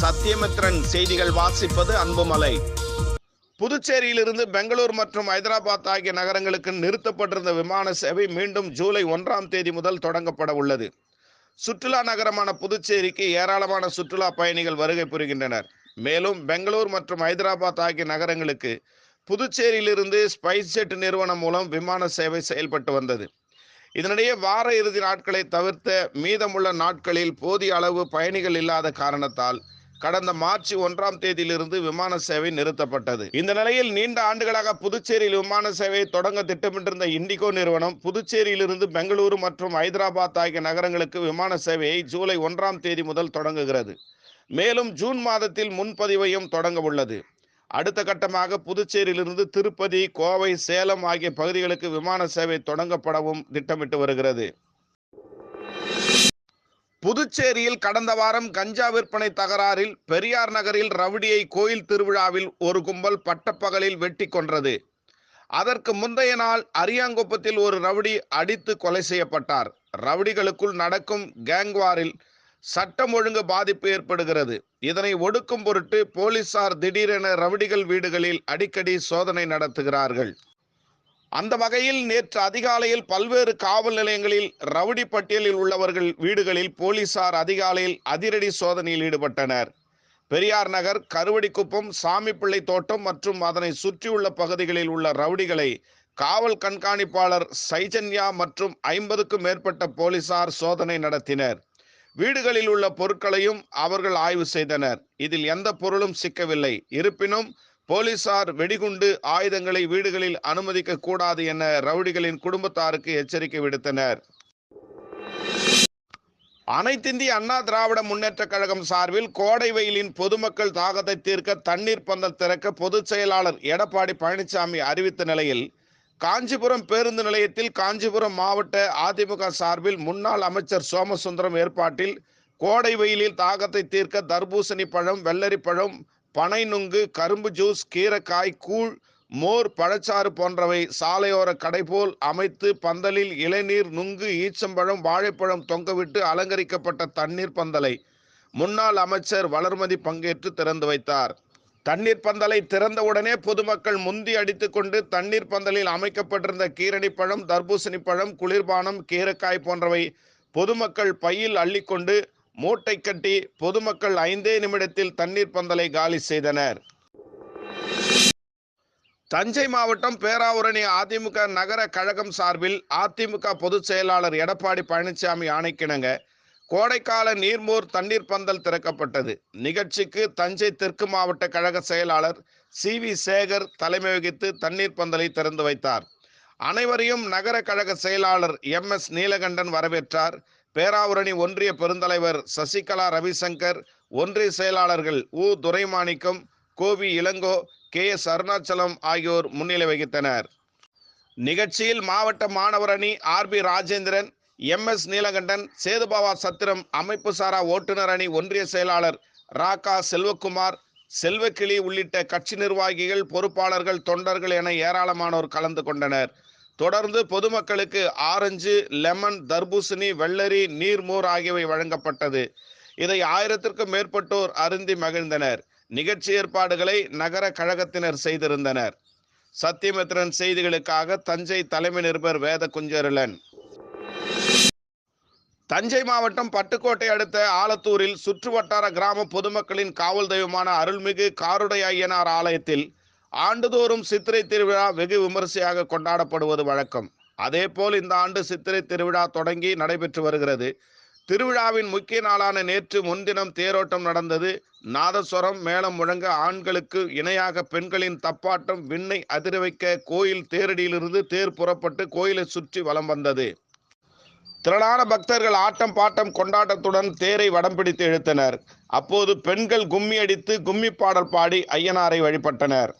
சத்தியமித்ரன் செய்திகள் வாசிப்பது அன்புமலை. புதுச்சேரியிலிருந்து பெங்களூர் மற்றும் ஹைதராபாத் ஆகிய நகரங்களுக்கு நிறுத்தப்பட்டிருந்த விமான சேவை மீண்டும் ஜூலை ஒன்றாம் தேதி முதல் தொடங்கப்பட உள்ளது. சுற்றுலா நகரமான புதுச்சேரிக்கு ஏராளமான சுற்றுலா பயணிகள் வருகை புரிகின்றனர். மேலும் பெங்களூர் மற்றும் ஹைதராபாத் ஆகிய நகரங்களுக்கு புதுச்சேரியிலிருந்து ஸ்பைஸ் ஜெட் நிறுவனம் மூலம் விமான சேவை செயல்பட்டு வந்தது. இதனிடையே வார இறுதி நாட்களை தவிர்த்த மீதமுள்ள நாட்களில் போதிய அளவு பயணிகள் இல்லாத காரணத்தால் கடந்த மார்ச் ஒன்றாம் தேதியிலிருந்து விமான சேவை நிறுத்தப்பட்டது. இந்த நிலையில் நீண்ட ஆண்டுகளாக புதுச்சேரியில் விமான சேவையை தொடங்க திட்டமிட்டிருந்த இண்டிகோ நிறுவனம் புதுச்சேரியிலிருந்து பெங்களூரு மற்றும் ஹைதராபாத் ஆகிய நகரங்களுக்கு விமான சேவையை ஜூலை ஒன்றாம் தேதி முதல் தொடங்குகிறது. மேலும் ஜூன் மாதத்தில் முன்பதிவையும் தொடங்க உள்ளது. அடுத்த கட்டமாக புதுச்சேரியிலிருந்து திருப்பதி கோவை சேலம் ஆகிய பகுதிகளுக்கு விமான சேவை தொடங்கப்படவும் திட்டமிட்டு வருகிறது. புதுச்சேரியில் கடந்த வாரம் கஞ்சா விற்பனை தகராறில் பெரியார் நகரில் ரவுடியை கோயில் திருவிழாவில் ஒரு கும்பல் பட்டப்பகலில் வெட்டி கொன்றது. அதற்கு முந்தைய நாள் அரியாங்குப்பத்தில் ஒரு ரவுடி அடித்து கொலை செய்யப்பட்டார். ரவுடிகளுக்குள் நடக்கும் கேங்வாரில் சட்டம் ஒழுங்கு பாதிப்பு ஏற்படுகிறது. இதனை ஒடுக்கும் பொருட்டு போலீசார் திடீரென ரவுடிகள் வீடுகளில் அடிக்கடி சோதனை நடத்துகிறார்கள். அந்த வகையில் நேற்று அதிகாலையில் பல்வேறு காவல் நிலையங்களில் ரவுடி பட்டியலில் உள்ளவர்கள் வீடுகளில் போலீசார் அதிகாலையில் அதிரடி சோதனையில் ஈடுபட்டனர். பெரியார் நகர் கருவடிக்குப்பம் சாமிப்பிள்ளை தோட்டம் மற்றும் அதனை சுற்றியுள்ள பகுதிகளில் உள்ள ரவுடிகளை காவல் கண்காணிப்பாளர் சைஜன்யா மற்றும் ஐம்பதுக்கும் மேற்பட்ட போலீசார் சோதனை நடத்தினர். வீடுகளில் உள்ள பொருட்களையும் அவர்கள் ஆய்வு செய்தனர். இதில் எந்த பொருளும் சிக்கவில்லை. இருப்பினும் போலீசார் வெடிகுண்டு ஆயுதங்களை வீடுகளில் அனுமதிக்க கூடாது என ரவுடிகளின் குடும்பத்தாருக்கு எச்சரிக்கை விடுத்தனர். அனைத்திந்திய அண்ணா திராவிட முன்னேற்ற கழகம் சார்பில் கோடை வெயிலின் பொதுமக்கள் தாகத்தை தீர்க்க தண்ணீர் பந்தல் திறக்க பொதுச் செயலாளர் எடப்பாடி பழனிசாமி அறிவித்த நிலையில் காஞ்சிபுரம் பேருந்து நிலையத்தில் காஞ்சிபுரம் மாவட்ட அதிமுக சார்பில் முன்னாள் அமைச்சர் சோமசுந்தரம் ஏற்பாட்டில் கோடை வெயிலில் தாகத்தை தீர்க்க தர்பூசணி பழம் வெள்ளரி பழம் பனை நுங்கு கரும்பு ஜூஸ் கீரைக்காய் கூழ் மோர் பழச்சாறு போன்றவை சாலையோர கடை போல் அமைத்து பந்தலில் இளநீர் நுங்கு ஈச்சம்பழம் வாழைப்பழம் தொங்கவிட்டு அலங்கரிக்கப்பட்ட தண்ணீர் பந்தலை முன்னாள் அமைச்சர் வளர்மதி பங்கேற்று திறந்து வைத்தார். தண்ணீர் பந்தலை திறந்தவுடனே பொதுமக்கள் முந்தி அடித்துக்கொண்டு தண்ணீர் பந்தலில் அமைக்கப்பட்டிருந்த கீரணி பழம் தர்பூசணி பழம் குளிர்பானம் கீரைக்காய் போன்றவை பொதுமக்கள் பையில் அள்ளிக்கொண்டு மூட்டை கட்டி பொதுமக்கள் ஐந்தே நிமிடத்தில் தண்ணீர் பந்தலை காலி செய்தனர். தஞ்சை மாவட்டம் பேராவூரணி அதிமுக நகர கழகம் சார்பில் அதிமுக பொதுச் செயலாளர் எடப்பாடி பழனிசாமி ஆணைக்கிணங்க. கோடைக்கால நீர்மூர் தண்ணீர் பந்தல் திறக்கப்பட்டது. நிகழ்ச்சிக்கு தஞ்சை தெற்கு மாவட்ட கழக செயலாளர் சி வி சேகர் தலைமை வகித்து தண்ணீர் பந்தலை திறந்து வைத்தார். அனைவரையும் நகர கழக செயலாளர் எம் எஸ் நீலகண்டன் வரவேற்றார். பேராவூரணி ஒன்றிய பெருந்தலைவர் சசிகலா ரவிசங்கர் ஒன்றிய செயலாளர்கள் உ. துரைமாணிக்கம் கோவி இளங்கோ கே. எஸ். அருணாச்சலம் ஆகியோர் முன்னிலை வகித்தனர். நிகழ்ச்சியில் மாவட்ட மாணவர் அணி R. P. Rajendran M. S. Neelakandan Sethubava Chatram அமைப்பு சாரா ஓட்டுநர் அணி ஒன்றிய செயலாளர் ராகா செல்வகுமார் செல்வக்கிளி உள்ளிட்ட கட்சி நிர்வாகிகள் பொறுப்பாளர்கள் தொண்டர்கள் என ஏராளமானோர் கலந்து கொண்டனர். தொடர்ந்து பொதுமக்களுக்கு ஆரஞ்சு லெமன் தர்பூசணி வெள்ளரி நீர்மோர் ஆகியவை வழங்கப்பட்டது. இதை ஆயிரத்திற்கும் மேற்பட்டோர் அருந்தி மகிழ்ந்தனர். நிகழ்ச்சி ஏற்பாடுகளை நகர கழகத்தினர் செய்திருந்தனர். சத்தியமித்ரன் செய்திகளுக்காக தஞ்சை தலைமை நிருபர் வேத குஞ்சருளன் தஞ்சை மாவட்டம் பட்டுக்கோட்டை அடுத்த ஆலத்தூரில் சுற்று வட்டார கிராம பொதுமக்களின் காவல் தெய்வமான அருள்மிகு காருடை ஐயனார் ஆலயத்தில் ஆண்டுதோறும் சித்திரை திருவிழா வெகு விமரிசையாக கொண்டாடப்படுவது வழக்கம். அதேபோல் இந்த ஆண்டு சித்திரை திருவிழா தொடங்கி நடைபெற்று வருகிறது. திருவிழாவின் முக்கிய நாளான நேற்று முன்தினம் தேரோட்டம் நடந்தது. நாதஸ்வரம் மேளம் முழங்க ஆண்களுக்கு இணையாக பெண்களின் தப்பாட்டம் விண்ணை அதிர வைக்க கோயில் தேரடியிலிருந்து தேர் புறப்பட்டு கோயிலை சுற்றி வலம் வந்தது. திரளான பக்தர்கள் ஆட்டம் பாட்டம் கொண்டாட்டத்துடன் தேரை வடம் பிடித்து இழுத்தனர். அப்போது பெண்கள் கும்மி அடித்து கும்மி பாடல் பாடி ஐயனாரை வழிபட்டனர்.